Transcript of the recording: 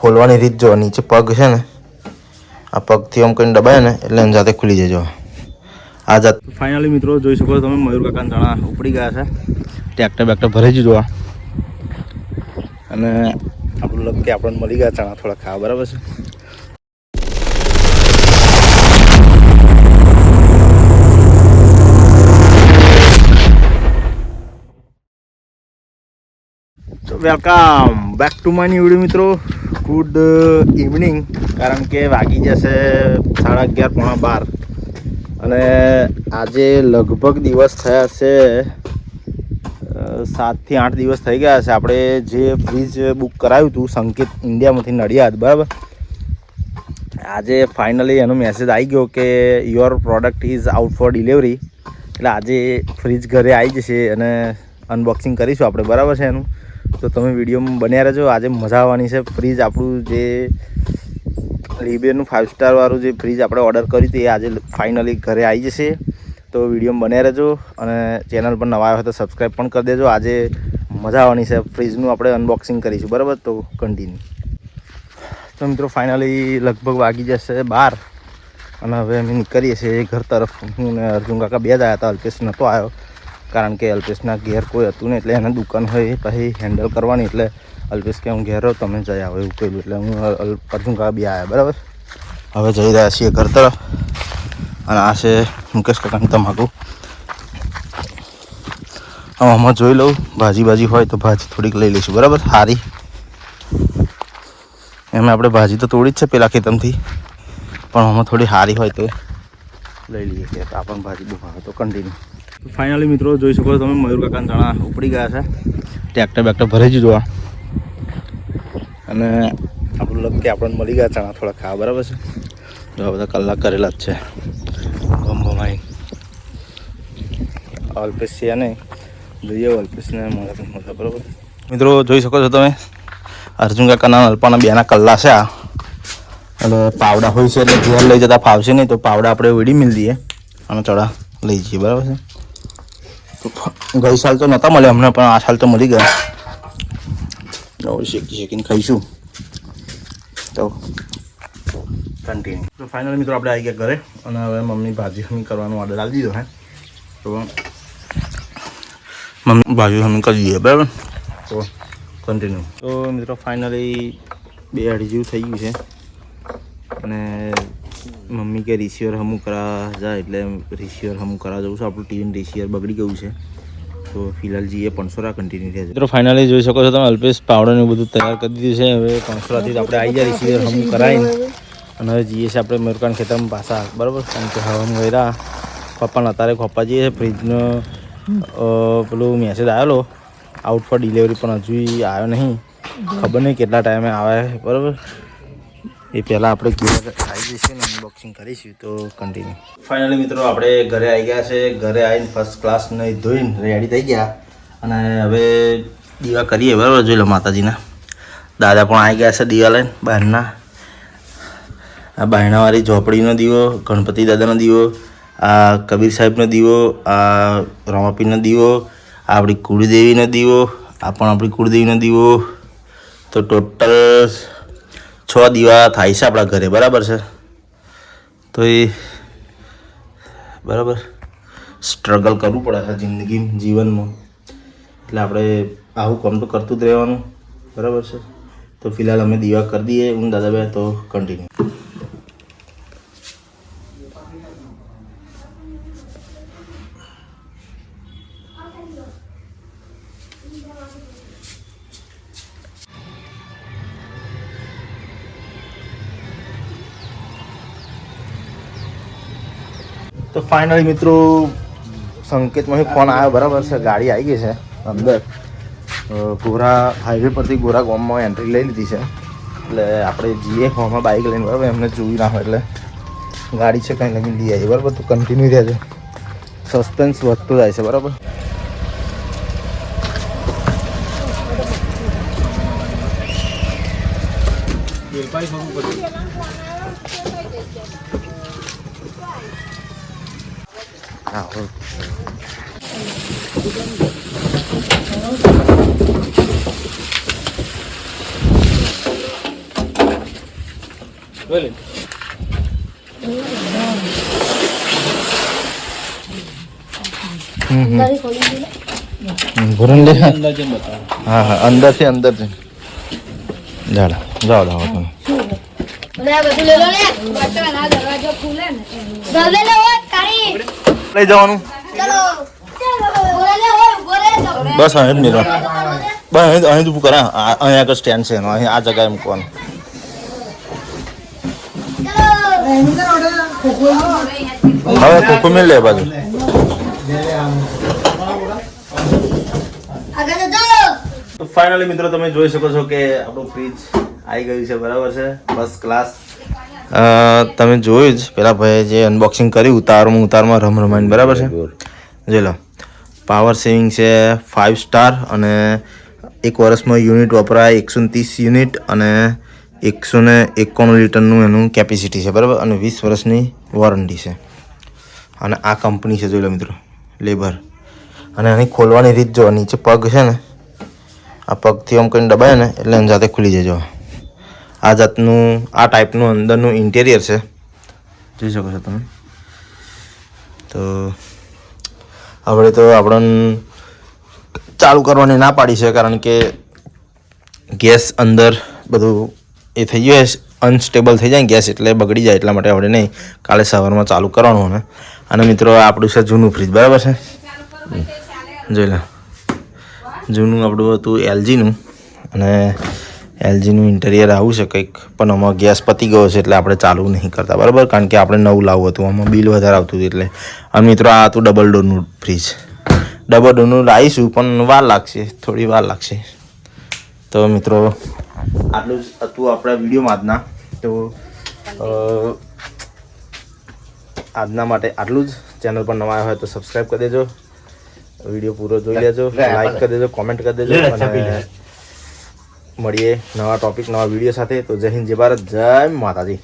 ખોલવાની રીત જો નીચે પગ છે ને આ પગથી આમ કરીને દબાય ને એટલે એમ જાતે ખુલી જજો આ જાત ફાઇનલી મિત્રો જોઈ શકો તમે મયુર કાકાના ચણા ઉપડી ગયા છે. ટ્રેક્ટર બેક્ટર ભરી જ જોવા. અને આપણું લગ કે આપણને મળી ગયા ચણા થોડા ખાવા બરાબર છે? Welcome back to my new મિત્રો. ગુડ ઇવનિંગ કારણ કે વાગી જશે સાડા અગિયાર પોણા બાર. અને આજે લગભગ દિવસ થયા છે સાતથી આઠ દિવસ થઈ ગયા છે. આપણે જે ફ્રીજ બુક કરાવ્યું હતું, સંકેત ઇન્ડિયામાંથી નડિયાદ, બરાબર? આજે ફાઇનલી એનો મેસેજ આવી ગયો કે your product is out for delivery એટલે આજે ફ્રીજ ઘરે આવી જશે અને અનબોક્સિંગ કરીશું આપણે, બરાબર છે એનું? તો તમે વિડીયોમાં બન્યા રહેજો. આજે મજા આવવાની છે. ફ્રીજ આપણું જે લિબેરનું ફાઇવ સ્ટારવાળું જે ફ્રીજ આપણે ઓર્ડર કર્યું હતું, એ આજે ફાઇનલી ઘરે આવી જશે. તો વિડીયોમાં બન્યા રહેજો અને ચેનલ પર નવા હોય તો સબસ્ક્રાઈબ પણ કરી દેજો. આજે મજા આવવાની છે. ફ્રીજનું આપણે અનબોક્સિંગ કરીશું. બરાબર? તો કન્ટિન્યુ તો મિત્રો ફાઇનલી લગભગ વાગી જશે બાર. અને હવે અમે નીકળીએ છીએ ઘર તરફ. હું ને અર્જુન કાકા બે જ આવ્યા હતા. અલ્પેશ નહોતો આવ્યો કારણ કે અલ્પેશના ઘેર કોઈ હતું નહીં, એટલે એને દુકાન હોય પછી હેન્ડલ કરવાની. એટલે અલ્પેશ કે, હું ઘેર રહું, તમે જઈ આવો, એવું કહ્યું એટલે હું અર્જુન કાકા બી આવ્યા બરાબર? હવે જઈ રહ્યા છીએ ઘર તરફ. અને આ છે મુકેશ કાકાની તમાકુ. હવે આમાં જોઈ લઉં, ભાજી ભાજી હોય તો ભાજી થોડીક લઈ લઈશું, બરાબર? સારી એમ આપણે ભાજી તો તોડી જ છે પેલા ખેતમથી પણ આમાં થોડી સારી હોય તો લઈ લઈએ. કે આપણને ભાજી બહુ ભાવે તો કન્ટિન્યુ ફાઇનલી મિત્રો જોઈ શકો છો તમે મયુર કાકાના ચણા ઉપડી ગયા છે. ટ્રેક્ટર બેક્ટર ભરે જ જોવા. અને આપણું લગ કે આપણને મળી ગયા ચણા થોડા ખાવા બરાબર છે? જો આ બધા કલાક કરેલા જ છે. ગમ ગમાઈ. અલ્પેશ છે નહીં. જોઈએ અલ્પેશને મળે મળે બરાબર મિત્રો જોઈ શકો છો તમે અર્જુન કાકાના અલ્પાના બેના કલ્લા છે આ. એટલે પાવડા હોય છે એટલે ઘેર લઈ જતા ફાવશે નહીં તો પાવડા આપણે વીડી મિલ દઈએ અને ચડા લઈ જઈએ બરાબર છે? ગઈ સાલ તો નહોતા મળ્યા હમણાં પણ આ સાલ તો મળી ગયા. હવે શેકી શેકીને ખાઈશું. તો કન્ટિન્યુ તો ફાઇનલી મિત્રો આપણે આવી ગયા ઘરે, અને હવે મમ્મી ભાજી હમી કરવાનો ઓર્ડર આપી દીધો હે. તો મમ્મી ભાજી હમી કરી દઈએ બરાબર? તો કન્ટિન્યુ તો મિત્રો ફાઇનલી બે અઢી જેવું થઈ ગયું છે. અને મમ્મી કે રિસીવર હમું કરા જાય એટલે રિસીવર હમું કરા જવું છું. આપણું ટીવીનું રિસીવર બગડી ગયું છે. તો ફિલહાલ જઈએ પંચોરા કન્ટિન્યુ રહે મિત્રો ફાઇનલી જોઈ શકો છો તમે, અલ્પેશ પાવડર ને બધું તૈયાર કરી દીધું છે. હવે પંચોરાથી આપણે આવી જાય રિસીવર હમ કરાવીને અને હવે જઈએ છીએ આપણે મેરકાન ખેતરમાં પાછા. બરાબર? કારણ કે હવામાં વહેરા પપ્પાને અત્યારે ખોપા જઈએ ફ્રીજનો પેલું મેસેજ આવેલો. આઉટ ફોર ડિલિવરી પણ હજુ આવ્યો નહીં. ખબર નહીં કેટલા ટાઈમે આવે. બરાબર? એ પહેલાં આપણે ગિયર આવી જઈશું ને અનબોક્સિંગ કરીશું તો કન્ટિન્યુ ફાઇનલી મિત્રો, આપણે ઘરે આવી ગયા છે. ઘરે આવીને ફર્સ્ટ ક્લાસ નહીં ધોઈને રેડી થઈ ગયા. અને હવે દીવા કરીએ, બરાબર? જોઈ લો માતાજીના. દાદા પણ આવી ગયા છે દીવા લઈને, બહારના. આ બારણાવાળી ઝોપડીનો દીવો, ગણપતિ દાદાનો દીવો, આ કબીર સાહેબનો દીવો, આ રમાપીનો દીવો, આ આપણી કુળદેવીનો દીવો, આ પણ આપણી કુળદેવીનો દીવો. તો ટોટલ છ દીવા થાય છે આપણા ઘરે, બરાબર છે? તો એ બરાબર. સ્ટ્રગલ કરવું પડે છે જિંદગી, જીવનમાં. એટલે આપણે આવું કામ તો કરતું જ રહેવાનું, બરાબર છે? તો ફિલહાલ અમે દીવા કરી દઈએ, હું, દાદાભાઈ, તો કન્ટિન્યુ તો ફાઇનલી મિત્રો સંકેતમાંથી ફોન આવ્યો, બરાબર છે, ગાડી આવી ગઈ છે, અંદર. ગોરા હાઈવે પરથી ગોરા ગામમાં એન્ટ્રી લઈ લીધી છે. એટલે આપણે જઈએ ગામમાં બાઇક લઈને, બરાબર, એમને જોઈ નાખો એટલે. ગાડી છે કંઈ લગી લઈ આવીએ, બરાબર, તો કન્ટિન્યુ રહેજો. સસ્પેન્સ વધતો જાય છે, બરાબર. હા આ હોય ભૂરણ લે હા હા. અંદરથી અંદરથી જાડો લઈ જવાનું. ચલો. બોલે લે ઓય બોલે લે. બસ અહીં જ મિલો બસ અહીં અહીં જ ઊભું કરે આ- અહીં આગળ સ્ટેન્ડ છે એનો. અહીં આ જગ્યાએ મૂકવાનું. હવે કોકો મિલ લે બાજુ. તો ફાઇનલી મિત્રો તમે જોઈ શકો છો કે આપણું ફ્રીજ આવી ગયું છે બરાબર છે. બસ ક્લાસ તમે જોયું જ પેલા ભાઈએ જે અનબોક્સિંગ કર્યું ઉતારમાં ઉતારમાં રમ રમાઈને બરાબર છે? જોઈ લો. પાવર સેવિંગ છે ફાઇવ સ્ટાર અને એક વર્ષમાં યુનિટ વપરાય એકસો ત્રીસ યુનિટ અને એકસો ને એકાણું લીટરનું એનું કેપેસિટી છે બરાબર? અને વીસ વર્ષની વોરંટી છે. અને આ કંપની છે જોઈ લો મિત્રો લેબર અને આની ખોલવાની રીત જો નીચે પગ છે ને આ પગથી આમ કરીને દબાય ને એટલે એની જાતે ખુલી જજો. આ જાતનું, આ ટાઈપનું અંદરનું ઇન્ટેરિયર છે. જોઈ શકો છો તમે. તો આપણે તો આપણને ચાલુ કરવાની ના પાડી છે, કારણ કે ગેસ અંદર બધું એ થઈ ગયું અનસ્ટેબલ થઈ જાય ગેસ એટલે બગડી જાય, એટલા માટે આપણે નહીં, કાલે સવારમાં ચાલુ કરવાનું ને અને મિત્રો આપણું છે જૂનું ફ્રીજ બરાબર છે? જોઈ લો. જૂનું આપણું હતું એલજીનું અને એલજીનું ઇન્ટેરિયર આવું છે કંઈક. પણ આમાં ગેસ પતી ગયો છે એટલે આપણે ચાલુ નહીં કરતા. બરાબર? કારણ કે આપણે નવું લાવવું હતું. આમાં બિલ વધારે આવતું હતું એટલે. અને મિત્રો આ હતું ડબલ ડોરનું ફ્રીજ ડબલ ડોરનું લાવીશું પણ વાર લાગશે. થોડી વાર લાગશે. તો મિત્રો આટલું જ હતું આપણા વિડીયોમાં આજના. તો આજના માટે આટલું જ. ચેનલ પર નવા આવ્યા હોય તો સબસ્ક્રાઈબ કરી દેજો. વીડિયો પૂરો જોઈ લેજો. લાઈક કરી દેજો કોમેન્ટ કરી દેજો. અને મળીએ નવા ટોપિક નવા વીડિયો સાથે. તો જય હિન્દ જય ભારત જય માતાજી.